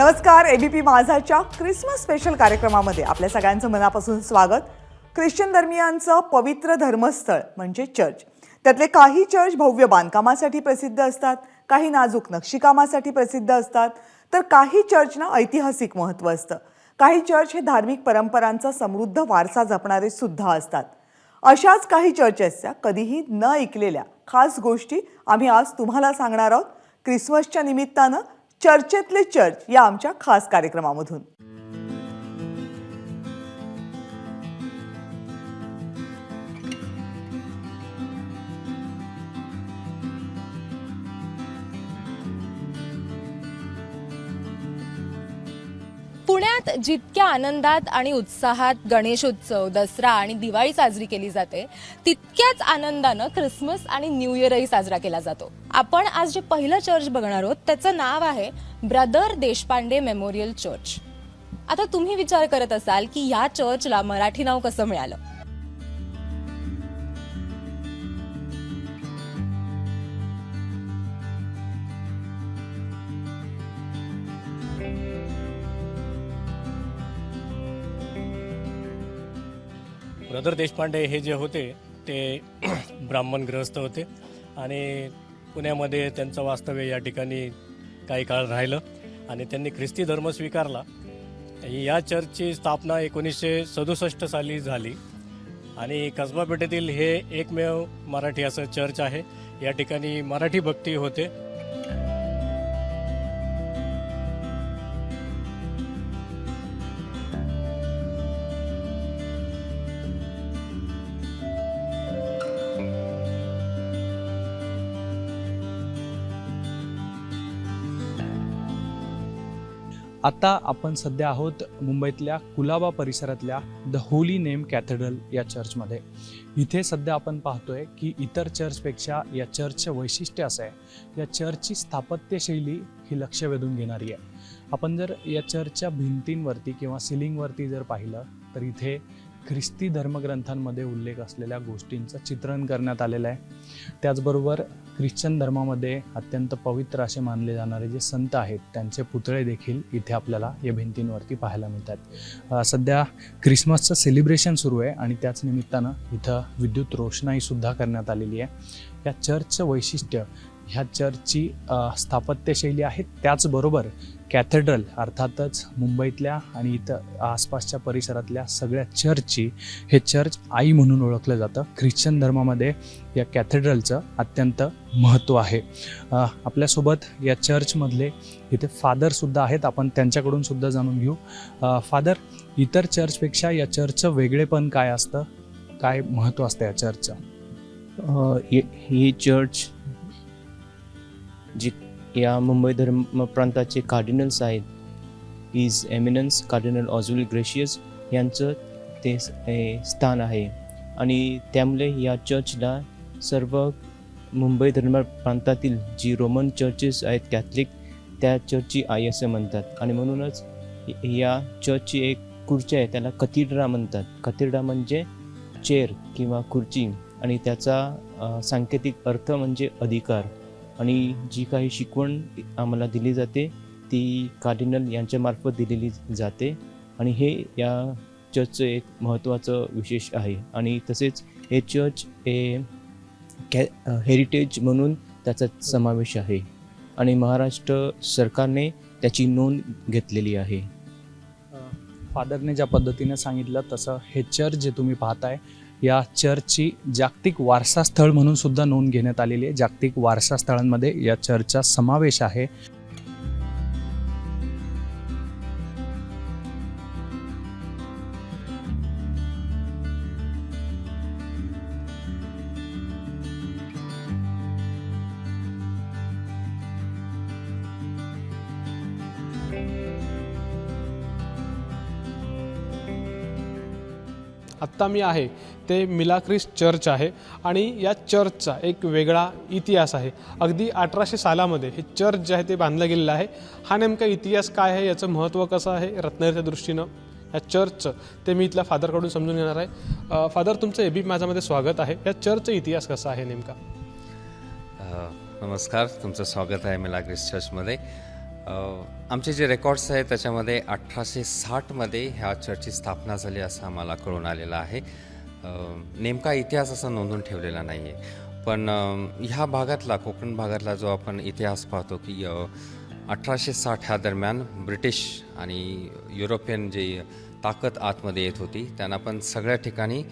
नमस्कार ABP माझाच्या Christmas special कार्यक्रमामध्ये आपल्या सगळ्यांचं मनापासून स्वागत. ख्रिश्चन धर्मियांचं पवित्र धर्मस्थळ म्हणजे चर्च त्यातले काही चर्च भव्य बांधकामासाठी प्रसिद्ध असतात काही नाजूक नक्षीकामासाठी प्रसिद्ध असतात तर काही चर्चना ऐतिहासिक महत्त्व असतं. काही चर्च हे धार्मिक परंपरांचा समृद्ध वारसा जपणारे सुद्धा असतात. अशाच काही चर्चेसच्या कधीही न ऐकलेल्या खास गोष्टी आम्ही आज तुम्हाला सांगणार आहोत. क्रिसमसच्या निमित्तानं चर्चेतले चर्च या आमच्या खास कार्यक्रमामधून. पुण्यात जितक्या आनंदात आणि उत्साहात गणेशोत्सव दसरा आणि दिवाळी साजरी केली जाते तितक्याच आनंदानं ख्रिसमस आणि न्यू इयरही साजरा केला जातो. आपण आज जे पहिलं चर्च बघणार आहोत त्याचं नाव आहे ब्रदर देशपांडे मेमोरियल चर्च. आता तुम्ही विचार करत असाल की या चर्चला मराठी नाव कसं मिळालं? ब्रदर देशपांडे हे जे होते ते ब्राह्मण ग्रहस्थ होते आणि पुण्यामध्ये त्यांचं वास्तव्य या ठिकाणी काही काळ राहिलं आणि त्यांनी ख्रिस्ती धर्म स्वीकारला. या चर्चची स्थापना एकोणीसशे सदुसष्ट साली झाली. आणि कसबा पेठेतील हे एकमेव मराठी असं चर्च आहे. या ठिकाणी मराठी भक्ती होते. आता आपण सध्या आहोत मुंबईतल्या कुलाबा परिसरातल्या द होली नेम कॅथेड्रल या चर्चमध्ये. इथे सध्या आपण पाहतोय की इतर चर्चपेक्षा या चर्चचं वैशिष्ट्य असं आहे. या चर्चची स्थापत्यशैली ही लक्ष वेधून घेणारी आहे. आपण जर या चर्चच्या भिंतींवरती किंवा सिलिंगवरती जर पाहिलं तर इथे ख्रिस्ती धर्मग्रंथांमध्ये उल्लेख असलेल्या गोष्टींचं चित्रण करण्यात आलेलं आहे. त्याचबरोबर ख्रिश्चन धर्मामध्ये अत्यंत पवित्र असे मानले जाणारे जे संत आहेत त्यांचे पुतळे देखील इथे आपल्याला या भिंतींवरती पाहायला मिळतात. सध्या क्रिसमसचं सेलिब्रेशन सुरू आहे आणि त्याच निमित्तानं इथं विद्युत रोषणाईसुद्धा करण्यात आलेली आहे. या चर्चचं वैशिष्ट्य ह्या चर्चची स्थापत्यशैली आहे. त्याचबरोबर कॅथेड्रल अर्थातच मुंबईतल्या आणि इथं आसपासच्या परिसरातल्या सगळ्या चर्चची हे चर्च आई म्हणून ओळखलं जातं. ख्रिश्चन धर्मामध्ये या कॅथेड्रलचं अत्यंत महत्त्व आहे. आपल्यासोबत या चर्चमधले इथे फादरसुद्धा आहेत. आपण त्यांच्याकडून सुद्धा जाणून घेऊ. फादर इतर चर्चपेक्षा या चर्चचं वेगळेपण काय असतं? काय महत्त्व असतं या चर्चचं? हे- ही चर्च जी या मुंबई धर्म प्रांताचे कार्डिनल्स आहेत. His eminence cardinal Oswald Gracias यांचं ते स्थान आहे. आणि त्यामुळे या चर्चला सर्व मुंबई धर्म प्रांतातील जी रोमन चर्चेस आहेत कॅथलिक त्या चर्चची आई असं म्हणतात. आणि म्हणूनच या चर्चची एक खुर्ची आहे त्याला कथिड्रा म्हणतात. कथिड्रा म्हणजे चेअर किंवा खुर्ची. आणि त्याचा सांकेतिक अर्थ म्हणजे अधिकार. आणि जी काही शिकवण आम्हाला दिली जाते ती कार्डिनल यांच्यामार्फत दिलेली जाते. आणि हे या चर्चचं एक महत्त्वाचं विशेष आहे. आणि तसेच हे चर्च हे कॅ हेरिटेज म्हणून त्याचा समावेश आहे. आणि महाराष्ट्र सरकारने त्याची नोंद घेतलेली आहे. फादरने ज्या पद्धतीने सांगितलं तसं हे चर्च जे तुम्ही पाहताय या चर्चची जागतिक वारसा स्थळ म्हणून सुद्धा नोंद घेण्यात आलेली आहे. जागतिक वारसा स्थळांमध्ये या चर्चचा समावेश आहे. आत्ता मी आहे ते मिलाक्रिस चर्च आहे आणि या चर्चचा एक वेगळा इतिहास आहे. अगदी अठराशे सालामध्ये हे चर्च जे आहे ते बांधलं गेलेलं आहे. हा नेमका इतिहास काय आहे याचं महत्त्व कसं आहे रत्नागिरीच्या दृष्टीनं या चर्चचं ते मी इथल्या फादरकडून समजून घेणार आहे. फादर तुमचं एबी माझ्यामध्ये स्वागत आहे. या चर्चचा इतिहास कसा आहे नेमका? नमस्कार. तुमचं स्वागत आहे मिलाग्रिस चर्चमध्ये. आमचे जे रेकॉर्ड्स आहेत त्याच्यामध्ये अठराशे साठमध्ये ह्या चर्चची स्थापना झाली असं आम्हाला कळून आलेलं आहे. नेमका इतिहास असा नोंदून ठेवलेला नाही आहे पण ह्या भागातला कोकण भागातला जो आपण इतिहास पाहतो की अठराशे साठ ह्या दरम्यान ब्रिटिश आणि युरोपियन जे ताकद आतमध्ये येत होती त्यांना पण सगळ्या ठिकाणी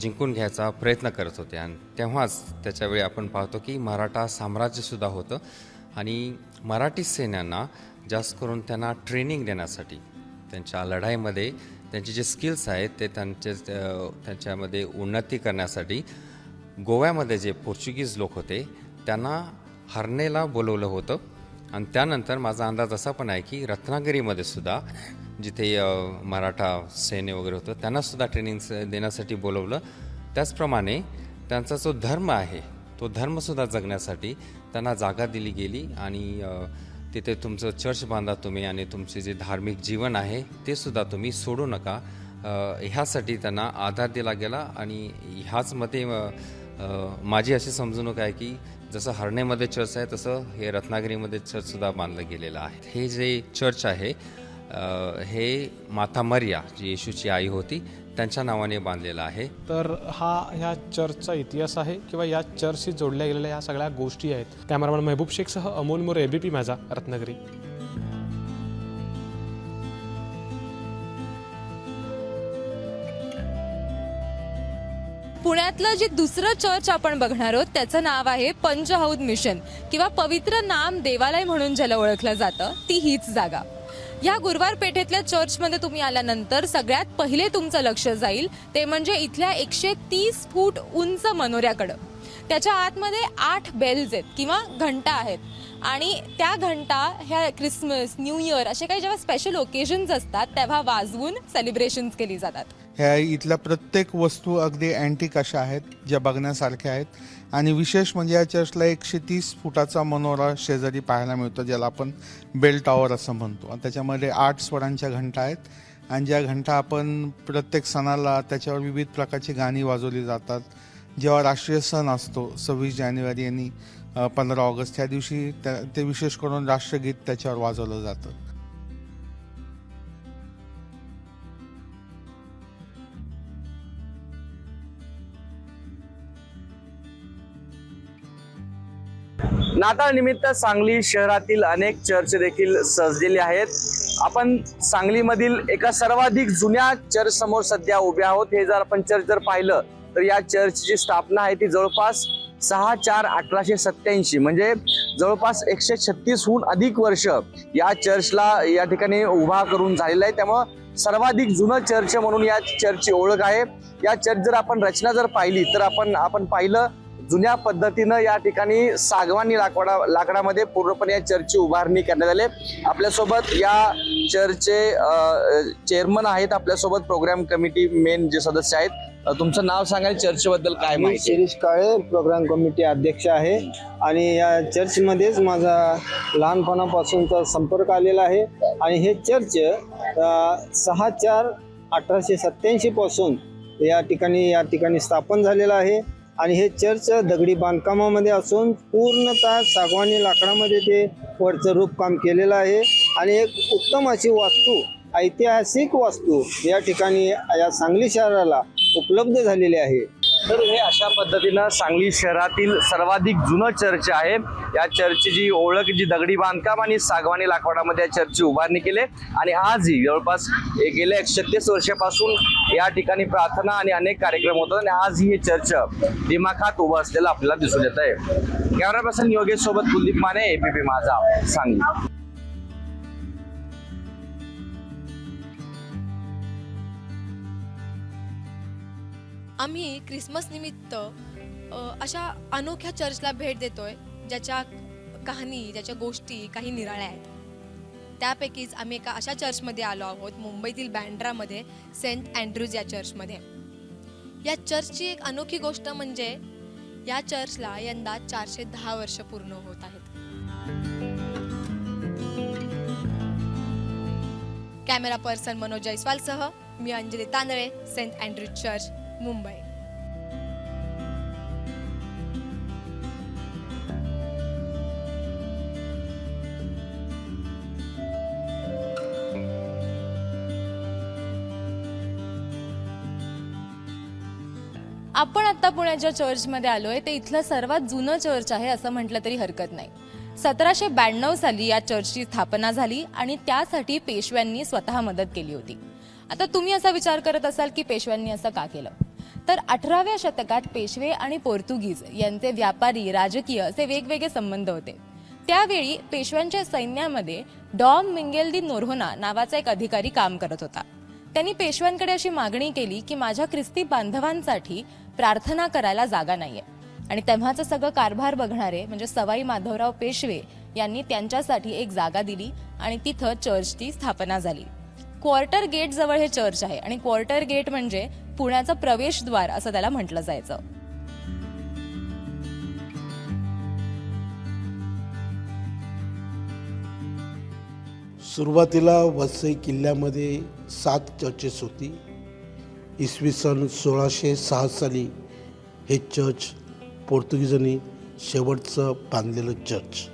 जिंकून घ्यायचा प्रयत्न करत होते. आणि तेव्हाच त्याच्यावेळी आपण पाहतो की मराठा साम्राज्यसुद्धा होतं. आणि मराठी सैन्यांना जास्त करून त्यांना ट्रेनिंग देण्यासाठी त्यांच्या लढाईमध्ये त्यांचे जे स्किल्स आहेत ते त्यांचे त्यांच्यामध्ये उन्नती करण्यासाठी गोव्यामध्ये जे पोर्चुगीज लोक होते त्यांना हरणेला बोलवलं होतं. आणि त्यानंतर माझा अंदाज असा पण आहे की रत्नागिरीमध्ये सुद्धा जिथे मराठा सैन्य वगैरे होतं त्यांनासुद्धा ट्रेनिंग देण्यासाठी बोलवलं. त्याचप्रमाणे त्यांचा जो धर्म आहे तो धर्मसुद्धा जगण्यासाठी त्यांना जागा दिली गेली आणि तिथे तुमचं चर्च बांधा तुम्ही आणि तुमचे जे धार्मिक जीवन आहे ते सुद्धा तुम्ही सोडू नका. ह्यासाठी त्यांना आधार दिला गेला आणि ह्याचमध्ये माझी अशी समजणूक आहे की जसं हरणेमध्ये चर्च आहे तसं हे रत्नागिरीमध्ये चर्चसुद्धा बांधलं गेलेलं आहे. हे जे चर्च आहे हे माता मरिया जी येशूची आई होती त्यांच्या नावाने बांधलेलं आहे. तर हा ह्या चर्चचा इतिहास आहे किंवा या चर्चशी जोडल्या गेलेल्या ह्या सगळ्या गोष्टी आहेत. कॅमेरामॅन महबूब शेखसह अमोल मोरे एबीपी माझा रत्नागिरी. पुण्यातलं जे दुसरं चर्च आपण बघणार आहोत त्याचं नाव आहे पंचहौद मिशन किंवा पवित्र नाम देवालय म्हणून ज्याला ओळखलं जातं ती हीच जागा. या गुरुवार पेठेतल्या चर्चमध्ये तुम्ही आल्यानंतर सगळ्यात पहिले तुमचं लक्ष जाईल ते म्हणजे इथल्या एकशे तीस फूट उंच मनोऱ्याकडं. त्याच्या आतमध्ये आठ बेल्स आहेत किंवा घंटा आहेत. आणि त्या घंटा ह्या क्रिसमस न्यू इयर असे काही जेव्हा स्पेशल ओकेजन्स असतात तेव्हा वाजवून सेलिब्रेशन्स केली जातात. ह्या इथल्या प्रत्येक वस्तू अगदी अँटिक अशा आहेत ज्या बघण्यासारख्या आहेत. आणि विशेष म्हणजे या चर्चला एकशे तीस फुटाचा मनोरा शेजारी पाहायला मिळतो ज्याला आपण बेल टॉवर असं म्हणतो. आणि त्याच्यामध्ये आठ स्वरांच्या घंटा आहेत. आणि ज्या घंटा आपण प्रत्येक सणाला त्याच्यावर विविध प्रकारची गाणी वाजवली जातात. जेव्हा राष्ट्रीय सण असतो सव्वीस जानेवारी आणि पंधरा ऑगस्ट त्या दिवशी त्या ते विशेष करून राष्ट्रगीत त्याच्यावर वाजवलं जातं. नाताळ निमित्त सांगली शहरातील अनेक चर्च देखील सजलेले आहेत. आपण सांगलीमधील एका सर्वाधिक जुन्या चर्च समोर सध्या उभे आहोत. हे जर आपण चर्च जर पाहिलं तर या चर्चची स्थापना आहे ती जवळपास सहा चार अठराशे सत्याऐंशी म्हणजे जवळपास एकशे छत्तीसहून अधिक वर्ष या चर्चला या ठिकाणी उभा करून झालेला आहे. त्यामुळं सर्वाधिक जुनं चर्च म्हणून या चर्चची ओळख आहे. या चर्च जर आपण रचना जर पाहिली तर आपण आपण पाहिलं जुन्या पद्धतीनं या ठिकाणी सागवानी लाकडा लाकडामध्ये पूर्णपणे या चर्चची उभारणी करण्यात आली. आपल्यासोबत या चर्चचे चेअरमन आहेत. आपल्यासोबत प्रोग्राम कमिटी मेन जे सदस्य आहेत. तुमचं नाव सांगा आणि चर्चबद्दल काय माहिती? शिरीष काळे प्रोग्राम कमिटी अध्यक्ष आहे. आणि या चर्चमध्येच माझा लहानपणापासूनचा संपर्क आलेला आहे. आणि हे चर्च सहा चार अठराशे सत्याऐंशी पासून या ठिकाणी या ठिकाणी स्थापन झालेलं आहे. आणि हे चर्च दगडी बांधकामामध्ये असून पूर्णतः सागवानी लाकडामध्ये ते वरचं रूपकाम केलेलं आहे. आणि एक उत्तम अशी वास्तू ऐतिहासिक वास्तू या ठिकाणी या सांगली शहराला उपलब्ध झालेली आहे. तर हे अशा पद्धतीनं सांगली शहरातील सर्वाधिक जुनं चर्च आहे. या चर्चची जी ओळख जी दगडी बांधकाम आणि सागवानी लाकवाडामध्ये या चर्चची उभारणी केली आणि आजही जवळपास हे गेल्या एकशे वर्षापासून या ठिकाणी प्रार्थना आणि अनेक कार्यक्रम होतात आणि आजही हे चर्च दिमाखात उभं असलेलं आपल्याला दिसून येत आहे. कॅमेरा पर्सन योगेश सोबत कुलदीप माने एबीपी माझा सांगली. आम्ही क्रिसमस निमित्त अशा अनोख्या चर्चला भेट देतोय ज्याच्या कहाणी ज्याच्या गोष्टी काही निराळ्या आहेत. त्यापैकीच आम्ही एका अशा चर्चमध्ये आलो आहोत मुंबईतील बँड्रामध्ये सेंट अँड्रूज या चर्चमध्ये. या चर्चची एक अनोखी गोष्ट म्हणजे या चर्चला यंदा चारशे दहा वर्ष पूर्ण होत आहेत. कॅमेरा पर्सन मनोज जयस्वालसह मी Anjali Tandale Saint Andrew's church. Mumbai. आपण आता पुण्याच्या चर्चमध्ये आलोय. ते इथलं सर्वात जुनं चर्च आहे असं म्हटलं तरी हरकत नाही. सतराशे ब्याण्णव साली या चर्चची स्थापना झाली आणि त्यासाठी पेशव्यांनी स्वतः मदत केली होती. आता तुम्ही असा विचार करत असाल की पेशव्यांनी असं का केलं? तर अठराव्या शतकात पेशवे आणि पोर्तुगीज यांचे व्यापारी राजकीय असे वेगवेगळे संबंध होते. त्यावेळी पेशव्यांच्या सैन्यामध्ये डॉम मिंगेल दी नोर्होना नावाचा एक अधिकारी काम करत होता. त्यांनी पेशव्यांकडे अशी मागणी केली की माझ्या ख्रिस्ती बांधवांसाठी प्रार्थना करायला जागा नाहीये. आणि तेव्हाचं सगळं कारभार बघणारे म्हणजे सवाई माधवराव पेशवे यांनी त्यांच्यासाठी एक जागा दिली आणि तिथं चर्चची स्थापना झाली. क्वार्टर गेट जवळ हे चर्च आहे आणि क्वार्टर गेट म्हणजे पुण्याचं प्रवेशद्वार असं त्याला म्हटलं जायचं. सुरुवातीला वसई किल्ल्यामध्ये सात चर्चेस होती. इसवी सन सोळाशे सहा साली हे चर्च पोर्तुगीजांनी शेवटचं बांधलेलं चर्च.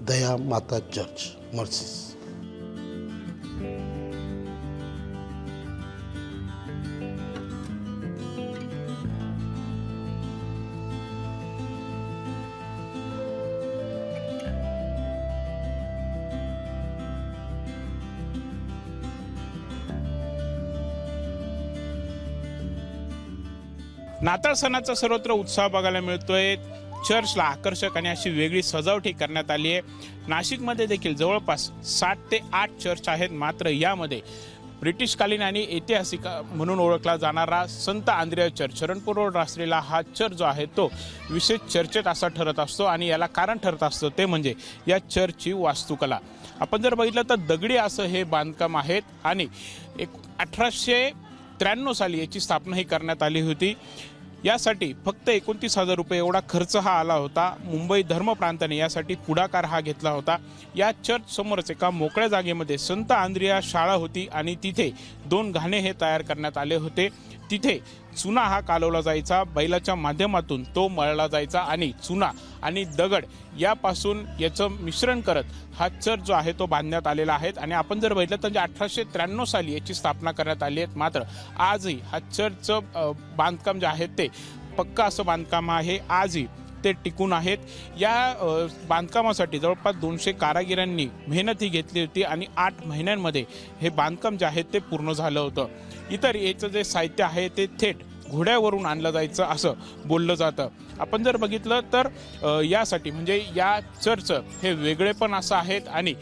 दया माता चर्च मर्सिस. नाताळ सणाचा सर्वत्र उत्साह बघायला मिळतोय. चर्चला आकर्षक आणि अशी वेगळी सजावटी करण्यात आली आहे. नाशिकमध्ये देखील जवळपास सात ते आठ चर्च आहेत. मात्र यामध्ये ब्रिटिशकालीन आणि ऐतिहासिक म्हणून ओळखला जाणारा संत आंद्रिया चर्च शरणपूर असलेला हा चर्च जो आहे तो विशेष चर्चेत असा ठरत असतो आणि याला कारण ठरत असतं ते म्हणजे या चर्चची वास्तुकला. आपण जर बघितलं तर दगडी असं हे बांधकाम आहेत आणि एक अठराशे त्र्याण्णव साली याची स्थापना ही करण्यात आली होती. यासाठी फक्त एकोणतीस हजार रुपये एवढा खर्च हा आला होता. मुंबई धर्म प्रांताने यासाठी पुढाकार हा घेतला होता. या चर्च समोरच एका मोकळ्या जागेमध्ये संत आंद्रिया शाळा होती आणि तिथे दोन घाणे हे तयार करण्यात आले होते. तिथे चुना हा कालवला जायचा. बैलाच्या माध्यमातून तो मळला जायचा आणि चुना आणि दगड यापासून याचं मिश्रण करत हा चर्च जो आहे तो बांधण्यात आलेला आहे. आणि आपण जर बघितलं तर अठराशे त्र्याण्णव साली याची स्थापना करण्यात आली आहे मात्र आजही हा चर्चचं बांधकाम जे आहे ते पक्का असं बांधकाम आहे. आजही ते टिकून आहेत. या बांधकामासाठी जवळपास दोनशे कारागिरांनी मेहनतही घेतली होती आणि आठ महिन्यांमध्ये हे बांधकाम जे आहे ते पूर्ण झालं होतं. इतर याचं जे साहित्य आहे ते थेट घोड्यावरून आणलं जायचं असं बोललं जातं. आपण जर बघितलं तर यासाठी म्हणजे या चर्च हे वेगळे पण असं आहेत आणि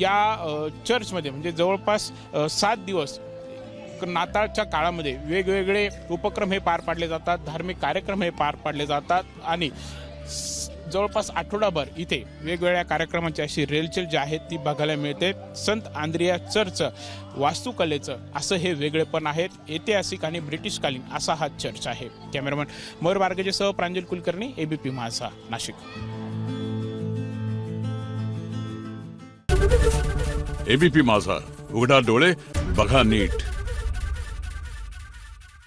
या चर्चमध्ये म्हणजे जवळपास सात दिवस नाताळच्या काळामध्ये वेगवेगळे उपक्रम हे पार पाडले जातात धार्मिक कार्यक्रम हे पार पाडले जातात आणि जवळपास आठवडाभर इथे वेगवेगळ्या कार्यक्रमांची अशी रेलचेल जी आहे ती बघायला मिळते. संत आंद्रिया चर्च वास्तुकलेचं असं हे वेगळेपण आहेत ऐतिहासिक आणि ब्रिटिशकालीन असा हा चर्च आहे. कॅमेरामॅन मयूर बार्गजेसह प्रांजल कुलकर्णी एबीपी माझा नाशिक. एबीपी माझा. उघडा डोळे बघा नीट.